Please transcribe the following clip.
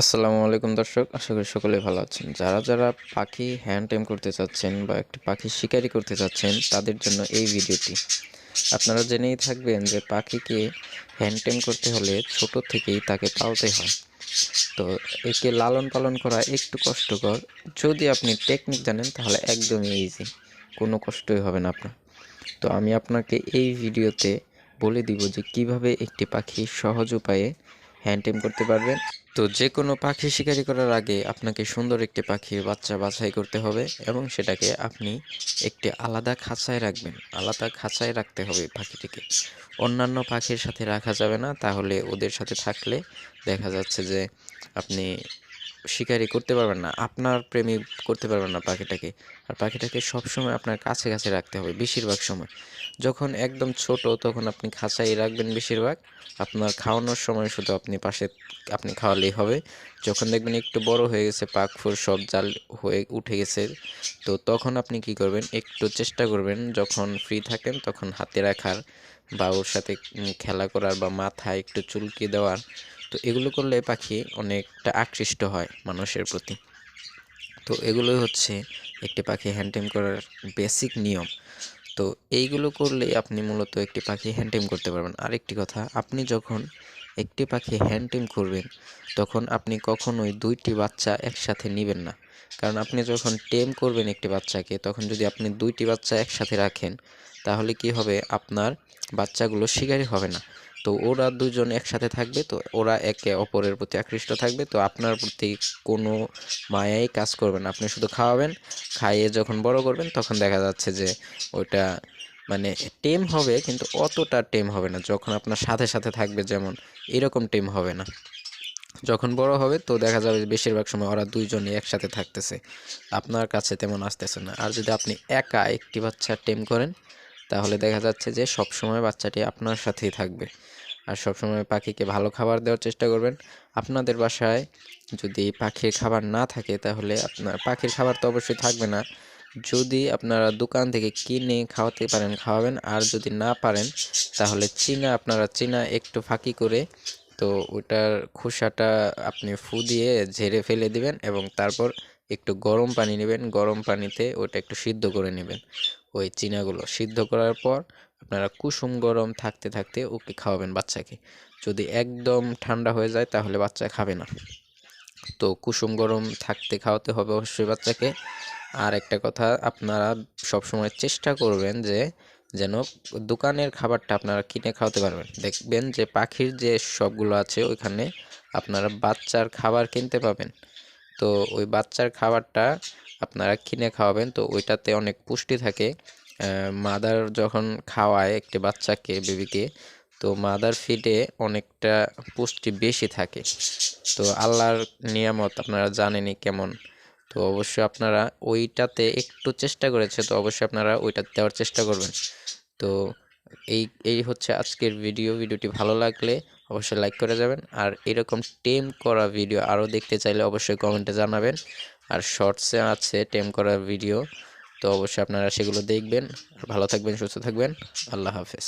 আসসালামু আলাইকুম দর্শক, আশা করি সকলে ভালো আছেন। যারা যারা পাখি হ্যান্ড টাইম করতে চাচ্ছেন বা একটি পাখি শিকারি করতে চাচ্ছেন, তাদের জন্য এই ভিডিওটি। আপনারা জেনেই থাকবেন যে পাখিকে হ্যান্ড টাইম করতে হলে ছোট থেকেই তাকে পালতে হয়। তো একে লালন পালন করা একটু কষ্টকর। যদি আপনি টেকনিক জানেন, তাহলে একদমই ইজি কোনো কষ্টই হবে না আপনার। তো আমি আপনাকে এই ভিডিওতে বলে দিব যে কীভাবে একটি পাখি সহজ উপায়ে হ্যান্ড টিম করতে পারবেন। তো যে কোনো পাখি শিকারি করার আগে আপনাকে সুন্দর একটি পাখির বাচ্চা বাছাই করতে হবে এবং সেটাকে আপনি একটি আলাদা খাঁচায় রাখবেন। আলাদা খাঁচায় রাখতে হবে পাখিটিকে। অন্যান্য পাখির সাথে রাখা যাবে না, তাহলে ওদের সাথে থাকলে দেখা যাচ্ছে যে আপনি শিকারি করতে পারবেন না, আপনার প্রেমী করতে পারবেন না পাখিটাকে। আর পাখিটাকে সবসময় আপনার কাছে কাছে রাখতে হবে বেশিরভাগ সময়। যখন একদম ছোট তখন আপনি খাঁচাই রাখবেন বেশিরভাগ, আপনার খাওয়ানোর সময় শুধু আপনি পাশে আপনি খাওয়ালেই হবে। যখন দেখবেন একটু বড় হয়ে গেছে, পাক ফুর সব জাল হয়ে উঠে গেছে, তো তখন আপনি কি করবেন, একটু চেষ্টা করবেন যখন ফ্রি থাকেন তখন হাতে রাখার বা ওর সাথে খেলা করার বা মাথায় একটু চুলকি দেওয়ার। তো এগুলো করলে পাখি অনেকটা আকৃষ্ট হয় মানুষের প্রতি। তো এগুলোই হচ্ছে একটি পাখি হ্যান্ডটেম করার বেসিক নিয়ম। তো এইগুলো করলে আপনি মূলত একটি পাখি হ্যান্ডটেম করতে পারবেন। আরেকটি কথা, আপনি যখন একটি পাখি হ্যান্ডটেম করবেন, তখন আপনি কখনোই দুইটি বাচ্চা একসাথে নেবেন না। কারণ আপনি যখন টেম করবেন একটি বাচ্চাকে, তখন যদি আপনি দুইটি বাচ্চা একসাথে রাখেন, তাহলে কি হবে? আপনার বাচ্চাগুলো শিকারী হবে না। তো ওরা দুজন একসাথে থাকবে, তো ওরা একে অপরের প্রতি আকৃষ্ট থাকবে, তো আপনার প্রতি কোনো মায়াই কাজ করবে না। আপনি শুধু খাওয়াবেন, খাইয়ে যখন বড় করবেন, তখন দেখা যাচ্ছে যে ওইটা মানে টেম হবে, কিন্তু অতটা টেম হবে না। যখন আপনার সাথে সাথে থাকবে, যেমন এরকম টেম হবে না। যখন বড় হবে, তো দেখা যাবে বেশিরভাগ সময় ওরা দুইজনই একসাথে থাকতেছে। আপনার কাছে তেমন আসতেছে না। আর যদি আপনি একা একটি বাচ্চা টেম করেন তাহলে দেখা যাচ্ছে যে সব সময় বাচ্চাটি আপনার সাথেই থাকবে। আর সবসময় পাখিকে ভালো খাবার দেওয়ার চেষ্টা করবেন। আপনাদের বাসায় যদি পাখির খাবার না থাকে তাহলে আপনার, পাখির খাবার তো অবশ্যই থাকবে না। যদি আপনারা দোকান থেকে কিনে খাওয়াতে পারেন, খাওয়াবেন। আর যদি না পারেন, তাহলে চিনা, আপনারা চিনা একটু ফাঁকি করে তো ওটার খোসাটা আপনি ফু দিয়ে ঝেড়ে ফেলে দিবেন এবং তারপর একটু গরম পানি নেবেন, গরম পানিতে ওটা একটু সিদ্ধ করে নেবেন। ওই চিনাগুলো সিদ্ধ করার পর আপনারা কুসুম গরম থাকতে থাকতে ওকে খাওয়াবেন বাচ্চাকে। যদি একদম ঠান্ডা হয়ে যায় তাহলে বাচ্চা খাবে না। তো কুসুম গরম থাকতে খাওয়াতে হবে অবশ্যই বাচ্চাকে। আর একটা কথা, আপনারা সবসময় চেষ্টা করবেন যে যেন দোকানের খাবারটা আপনারা কিনে খাওয়াতে পারবেন। দেখবেন যে পাখির যে সবগুলো আছে ওইখানে আপনারা বাচ্চার খাবার কিনতে পাবেন। তো ওই বাচ্চার খাবারটা আপনারা কিনে খাওয়াবেন। তো ওইটাতে অনেক পুষ্টি থাকে। মাদার যখন খাওয়ায় একটি বাচ্চাকে বেবিকে তো মাদার ফিডে অনেকটা পুষ্টি বেশি থাকে। তো আল্লাহর নিয়ামত আপনারা জানেনই কেমন। তো অবশ্যই আপনারা ওইটাতে একটু চেষ্টা করেছে, তো অবশ্যই আপনারা ওইটা দেওয়ার চেষ্টা করবেন। তো এই এই হচ্ছে আজকের ভিডিও ভিডিওটি ভালো লাগলে অবশ্যই লাইক করে যাবেন। আর এরকম টেম করা ভিডিও আরও দেখতে চাইলে অবশ্যই কমেন্টে জানাবেন। আর শর্টসে আছে টেম করা ভিডিও তো অবশ্যই আপনারা সেগুলো দেখবেন। ভালো থাকবেন, সুস্থ থাকবেন। আল্লাহ হাফেজ।